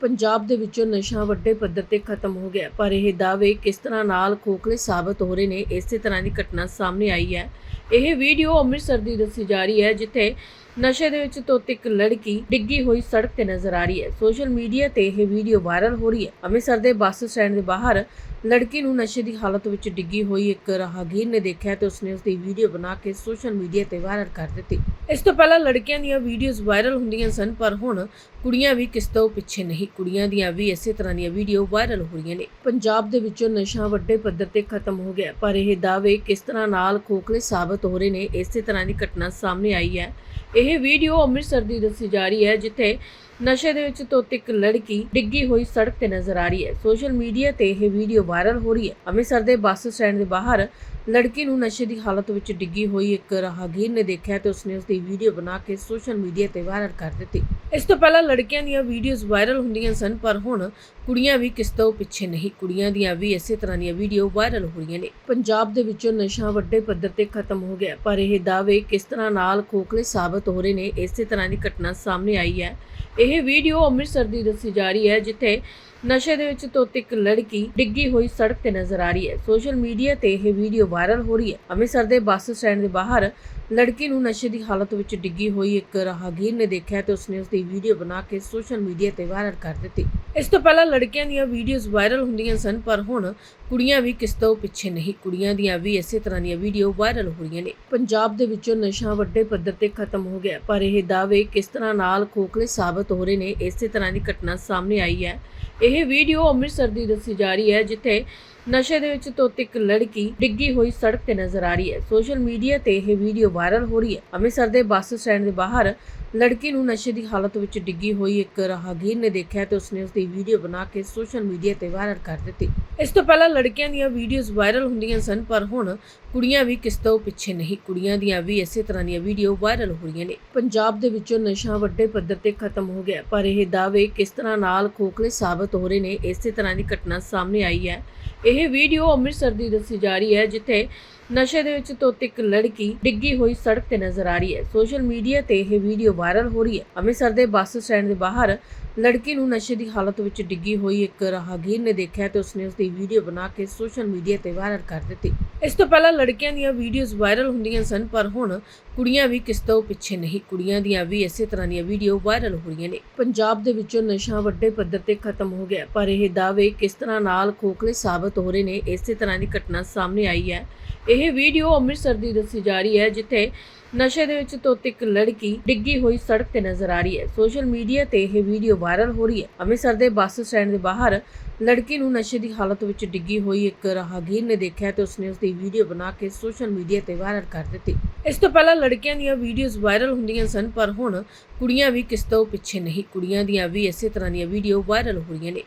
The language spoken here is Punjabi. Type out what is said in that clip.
ਪੰਜਾਬ ਦੇ ਵਿੱਚੋਂ ਨਸ਼ਾ ਵੱਡੇ ਪੱਧਰ ਤੇ ਖਤਮ ਹੋ ਗਿਆ ਪਰ ਇਹ ਦਾਅਵੇ ਕਿਸ ਤਰ੍ਹਾਂ ਨਾਲ ਖੋਖਲੇ ਸਾਬਤ ਹੋ ਰਹੇ ਨੇ, ਇਸੇ ਤਰ੍ਹਾਂ ਦੀ ਘਟਨਾ ਸਾਹਮਣੇ ਆਈ ਹੈ। ਇਹ ਵੀਡੀਓ ਅੰਮ੍ਰਿਤਸਰ ਦੀ ਦੱਸੀ ਜਾ ਰਹੀ ਹੈ, ਜਿੱਥੇ ਨਸ਼ੇ ਦੇ ਵਿੱਚ ਧੁੱਤ ਇੱਕ ਲੜਕੀ ਡਿੱਗੀ ਹੋਈ ਸੜਕ ਤੇ ਨਜ਼ਰ ਆ ਰਹੀ ਹੈ। ਸੋਸ਼ਲ ਮੀਡੀਆ ਤੇ ਇਹ ਵੀਡੀਓ ਵਾਇਰਲ ਹੋ ਰਹੀ ਹੈ। ਅੰਮ੍ਰਿਤਸਰ ਦੇ ਬੱਸ ਸਟੈਂਡ ਦੇ ਬਾਹਰ ਲੜਕੀ ਨੂੰ ਨਸ਼ੇ ਦੀ ਹਾਲਤ ਵਿੱਚ ਡਿੱਗੀ ਹੋਈ ਇੱਕ ਰਾਹਗੀਰ ਨੇ ਦੇਖਿਆ ਤੇ ਉਸਨੇ ਉਸ ਦੀ ਵੀਡੀਓ ਬਣਾ ਕੇ ਸੋਸ਼ਲ ਮੀਡੀਆ ਤੇ ਵਾਇਰਲ ਕਰ ਦਿੱਤੀ। ਇਸ ਤੋਂ ਪਹਿਲਾਂ ਲੜਕੀਆਂ ਦੀਆਂ ਵੀਡੀਓਜ਼ ਵਾਇਰਲ ਹੁੰਦੀਆਂ ਸਨ, ਪਰ ਹੁਣ ਕੁੜੀਆਂ ਵੀ ਕਿਸ ਤੋਂ ਪਿੱਛੇ ਨਹੀਂ, ਕੁੜੀਆਂ ਦੀਆਂ ਵੀ ਇਸੇ ਤਰ੍ਹਾਂ ਦੀਆਂ ਵੀਡੀਓ ਵਾਇਰਲ ਹੋ ਰਹੀਆਂ ਨੇ। ਪੰਜਾਬ ਦੇ ਵਿੱਚੋਂ ਨਸ਼ਾ ਵੱਡੇ ਪੱਧਰ ਤੇ ਖਤਮ ਹੋ ਗਿਆ। ਪਰ ਇਹ ਦਾਅਵੇ ਕਿਸ ਤਰ੍ਹਾਂ ਨਾਲ ਖੋਖਲੇ ਸਾਬਤ ਹੋ ਰਹੇ ਨੇ, ਇਸੇ ਤਰ੍ਹਾਂ ਦੀ ਘਟਨਾ ਸਾਹਮਣੇ ਆਈ ਹੈ। ਇਹ ਵੀਡੀਓ ਅੰਮ੍ਰਿਤਸਰ ਦੀ ਦੱਸੀ ਜਾ ਰਹੀ ਹੈ, ਜਿੱਥੇ ਨਸ਼ੇ ਦੇ ਵਿੱਚ ਧੁੱਤ ਇੱਕ ਲੜਕੀ ਡਿੱਗੀ ਹੋਈ ਸੜਕ ਤੇ ਨਜ਼ਰ ਆ ਰਹੀ ਹੈ। ਸੋਸ਼ਲ ਮੀਡੀਆ ਤੇ ਇਹ ਵੀਡੀਓ ਵਾਇਰਲ ਹੋ ਰਹੀ ਹੈ। ਅੰਮ੍ਰਿਤਸਰ ਦੇ ਬੱਸ ਸਟੈਂਡ ਦੇ ਬਾਹਰ ਲੜਕੀ ਨੂੰ ਨਸ਼ੇ ਦੀ ਹਾਲਤ ਵਿੱਚ ਡਿੱਗੀ ਹੋਈ ਇੱਕ ਰਾਹਗੀਰ ਨੇ ਦੇਖਿਆ ਤੇ ਉਸਨੇ ਉਸ ਦੀ ਵੀਡੀਓ ਬਣਾ ਕੇ ਸੋਸ਼ਲ ਮੀਡੀਆ ਤੇ ਵਾਇਰਲ ਕਰ ਦਿੱਤੀ। ਇਸ ਤੋਂ ਪਹਿਲਾਂ ਲੜਕੀਆਂ ਦੀਆਂ ਵੀਡੀਓਜ਼ ਵਾਇਰਲ ਹੁੰਦੀਆਂ ਸਨ, ਪਰ ਹੁਣ ਕੁੜੀਆਂ ਵੀ ਕਿਸ ਤੋਂ ਪਿੱਛੇ ਨਹੀਂ, ਕੁੜੀਆਂ ਦੀਆਂ ਵੀ ਇਸੇ ਤਰ੍ਹਾਂ ਦੀਆਂ ਵੀਡੀਓ ਵਾਇਰਲ ਹੋ ਰਹੀਆਂ ਨੇ। ਪੰਜਾਬ ਦੇ ਵਿੱਚੋਂ ਨਸ਼ਾ ਵੱਡੇ ਪੱਧਰ ਤੇ ਖਤਮ ਹੋ ਗਿਆ, ਪਰ ਇਹ ਦਾਅਵੇ ਕਿਸ ਤਰ੍ਹਾਂ ਨਾਲ ਖੋਖਲੇ ਸਾਬਤ ਹੋ ਰਹੇ ਨੇ, ਇਸੇ ਤਰ੍ਹਾਂ ਦੀ ਘਟਨਾ ਸਾਹਮਣੇ ਆਈ ਹੈ। ਇਹ ਵੀਡੀਓ ਅੰਮ੍ਰਿਤਸਰ ਦੀ ਦੱਸੀ ਜਾ ਰਹੀ ਹੈ, ਜਿੱਥੇ ਨਸ਼ੇ ਦੇ ਵਿੱਚ ਧੁੱਤ ਇੱਕ ਲੜਕੀ ਡਿੱਗੀ ਹੋਈ ਸੜਕ ਤੇ ਨਜ਼ਰ ਆ ਰਹੀ ਹੈ। ਸੋਸ਼ਲ ਮੀਡੀਆ ਤੇ ਇਹ ਵੀਡੀਓ ਵਾਇਰਲ ਹੋ ਰਹੀ ਹੈ। ਅੰਮ੍ਰਿਤਸਰ ਦੇ ਬੱਸ ਸਟੈਂਡ ਦੇ ਬਾਹਰ ਲੜਕੀ ਨੂੰ ਨਸ਼ੇ ਦੀ ਹਾਲਤ ਵਿੱਚ ਡਿੱਗੀ ਹੋਈ ਇੱਕ ਰਾਹਗੀਰ ਨੇ ਦੇਖਿਆ ਤੇ ਉਸਨੇ ਉਸ ਦੀ ਵੀਡੀਓ ਬਣਾ ਕੇ ਸੋਸ਼ਲ ਮੀਡੀਆ ਤੇ ਵਾਇਰਲ ਕਰ ਦਿੱਤੀ। ਇਸ ਤੋਂ ਪਹਿਲਾਂ ਲੜਕੀਆਂ ਦੀਆਂ ਵੀਡੀਓਜ਼ ਵਾਇਰਲ ਹੁੰਦੀਆਂ ਸਨ, ਪਰ ਹੁਣ ਕੁੜੀਆਂ ਵੀ ਕਿਸ ਤੋਂ ਪਿੱਛੇ ਨਹੀਂ, ਕੁੜੀਆਂ ਦੀਆਂ ਵੀ ਇਸੇ ਤਰ੍ਹਾਂ ਦੀਆਂ ਵੀਡੀਓ ਵਾਇਰਲ ਹੋ ਰਹੀਆਂ ਨੇ। ਪੰਜਾਬ ਦੇ ਵਿੱਚੋਂ ਨਸ਼ਾ ਵੱਡੇ ਪੱਧਰ ਤੇ ਖਤਮ ਹੋ ਗਿਆ, ਪਰ ਇਹ ਦਾਅਵੇ ਕਿਸ ਤਰ੍ਹਾਂ ਨਾਲ ਖੋਖਲੇ ਸਾਬਤ ਹੋ ਰਹੇ ਨੇ, ਇਸੇ ਤਰ੍ਹਾਂ ਦੀ ਘਟਨਾ ਸਾਹਮਣੇ ਆਈ ਹੈ। ਇਹ ਵੀਡੀਓ ਅੰਮ੍ਰਿਤਸਰ ਦੀ ਦੱਸੀ ਜਾ ਰਹੀ ਹੈ, ਜਿੱਥੇ ਨਸ਼ੇ ਦੇ ਵਿੱਚ ਧੁੱਤ ਇੱਕ ਲੜਕੀ ਡਿੱਗੀ ਹੋਈ ਸੜਕ ਤੇ ਨਜ਼ਰ ਆ ਰਹੀ ਹੈ। ਸੋਸ਼ਲ ਮੀਡੀਆ ਤੇ ਇਹ ਵੀਡੀਓ ਵਾਇਰਲ ਹੋ ਰਹੀ ਹੈ। ਅੰਮ੍ਰਿਤਸਰ ਦੇ ਬੱਸ ਸਟੈਂਡ ਦੇ ਬਾਹਰ ਲੜਕੀ ਨੂੰ ਨਸ਼ੇ ਦੀ ਹਾਲਤ ਵਿੱਚ ਡਿੱਗੀ ਹੋਈ ਇੱਕ ਰਾਹਗੀਰ ਨੇ ਦੇਖਿਆ ਤੇ ਉਸਨੇ ਉਸ ਦੀ ਵੀਡੀਓ ਬਣਾ ਕੇ ਸੋਸ਼ਲ ਮੀਡੀਆ ਤੇ ਵਾਇਰਲ ਕਰ ਦਿੱਤੀ। ਇਸ ਤੋਂ ਪਹਿਲਾਂ ਲੜਕੀਆਂ ਦੀਆਂ ਵੀਡੀਓਜ਼ ਵਾਇਰਲ ਹੁੰਦੀਆਂ ਸਨ, ਪਰ ਹੁਣ ਕੁੜੀਆਂ ਵੀ ਕਿਸ ਤੋਂ ਪਿੱਛੇ ਨਹੀਂ। ਕੁੜੀਆਂ ਦੀਆਂ ਵੀ ਇਸੇ ਤਰ੍ਹਾਂ ਦੀਆਂ ਵੀਡੀਓ ਵਾਇਰਲ ਹੋ ਰਹੀਆਂ ਨੇ। ਪੰਜਾਬ ਦੇ ਵਿੱਚੋਂ ਨਸ਼ਾ ਵੱਡੇ ਪੱਧਰ ਤੇ ਖਤਮ ਹੋ ਗਿਆ, ਪਰ ਇਹ ਦਾਅਵੇ ਕਿਸ ਤਰ੍ਹਾਂ ਨਾਲ ਖੋਖਲੇ ਸਾਬਤ ਹੋ ਰਹੇ ਨੇ, ਇਸੇ ਤਰ੍ਹਾਂ ਦੀ ਘਟਨਾ ਸਾਹਮਣੇ ਆਈ ਹੈ। ਇਹ ਵੀਡੀਓ ਅੰਮ੍ਰਿਤਸਰ ਦੀ ਦੱਸੀ ਜਾ ਰਹੀ ਹੈ ਜਿੱਥੇ ਨਸ਼ੇ ਦੇ ਵਿੱਚ ਧੁੱਤ ਇੱਕ ਲੜਕੀ ਡਿੱਗੀ ਹੋਈ ਸੜਕ ਤੇ ਨਜ਼ਰ ਆ ਰਹੀ ਹੈ। ਸੋਸ਼ਲ ਮੀਡੀਆ ਤੇ ਇਹ ਵੀਡੀਓ ਵਾਇਰਲ ਹੋ ਰਹੀ ਹੈ। ਅੰਮ੍ਰਿਤਸਰ ਦੇ ਬੱਸ ਸਟੈਂਡ ਦੇ ਬਾਹਰ ਲੜਕੀ ਨੂੰ ਨਸ਼ੇ ਦੀ ਹਾਲਤ ਵਿੱਚ ਡਿੱਗੀ ਹੋਈ ਇੱਕ ਰਾਹਗੀਰ ਨੇ ਦੇਖਿਆ ਤੇ ਉਸਨੇ ਉਸ ਦੀ ਵੀਡੀਓ ਬਣਾ ਕੇ ਸੋਸ਼ਲ ਮੀਡੀਆ ਤੇ ਵਾਇਰਲ ਕਰ ਦਿੱਤੀ। ਇਸ ਤੋਂ ਪਹਿਲਾਂ ਲੜਕੀਆਂ ਦੀਆਂ ਵੀਡੀਓਜ਼ ਵਾਇਰਲ ਹੁੰਦੀਆਂ ਸਨ, ਪਰ ਹੁਣ ਕੁੜੀਆਂ ਵੀ ਕਿਸ ਤੋਂ ਪਿੱਛੇ ਨਹੀਂ। ਕੁੜੀਆਂ ਦੀਆਂ ਵੀ ਇਸੇ ਤਰ੍ਹਾਂ ਦੀਆਂ ਵੀਡੀਓ ਵਾਇਰਲ ਹੋ ਰਹੀਆਂ ਨੇ। ਪੰਜਾਬ ਦੇ ਵਿੱਚੋਂ ਨਸ਼ਾ ਵੱਡੇ ਪੱਧਰ ਤੇ ਖਤਮ ਹੋ ਗਿਆ, ਪਰ ਇਹ ਦਾਅਵੇ ਕਿਸ ਤਰ੍ਹਾਂ ਨਾਲ ਖੋਖਲੇ ਸਾਬਤ ਹੋ ਰਹੇ ਨੇ, ਇਸੇ ਤਰ੍ਹਾਂ ਦੀ ਘਟਨਾ ਸਾਹਮਣੇ ਆਈ ਹੈ। ਇਹ ਵੀਡੀਓ ਅੰਮ੍ਰਿਤਸਰ ਦੀ ਦੱਸੀ ਜਾ ਰਹੀ ਹੈ, ਜਿੱਥੇ ਨਸ਼ੇ ਦੇ ਵਿੱਚ ਧੁੱਤ ਇੱਕ ਲੜਕੀ ਡਿੱਗੀ ਹੋਈ ਸੜਕ ਤੇ ਨਜ਼ਰ ਆ ਰਹੀ ਹੈ। ਸੋਸ਼ਲ ਮੀਡੀਆ ਤੇ ਇਹ ਵੀਡੀਓ ਵਾਇਰਲ ਹੋ ਰਹੀ ਹੈ। ਅੰਮ੍ਰਿਤਸਰ ਦੇ ਬੱਸ ਸਟੈਂਡ ਦੇ ਬਾਹਰ ਲੜਕੀ ਨੂੰ ਨਸ਼ੇ ਦੀ ਹਾਲਤ ਵਿੱਚ ਡਿੱਗੀ ਹੋਈ ਇੱਕ ਰਾਹਗੀਰ ਨੇ ਦੇਖਿਆ ਤੇ ਉਸਨੇ ਉਸ ਦੀ ਵੀਡੀਓ ਬਣਾ ਕੇ ਸੋਸ਼ਲ ਮੀਡੀਆ ਤੇ ਵਾਇਰਲ ਕਰ ਦਿੱਤੀ। ਇਸ ਤੋਂ ਪਹਿਲਾਂ ਲੜਕੀਆਂ ਦੀਆਂ ਵੀਡੀਓਜ਼ ਵਾਇਰਲ ਹੁੰਦੀਆਂ ਸਨ, ਪਰ ਹੁਣ ਕੁੜੀਆਂ ਵੀ ਕਿਸ ਤੋਂ ਪਿੱਛੇ ਨਹੀਂ। ਕੁੜੀਆਂ ਦੀਆਂ ਵੀ ਇਸੇ ਤਰ੍ਹਾਂ ਦੀਆਂ ਵੀਡੀਓ ਵਾਇਰਲ ਹੋ ਰਹੀਆਂ ਨੇ।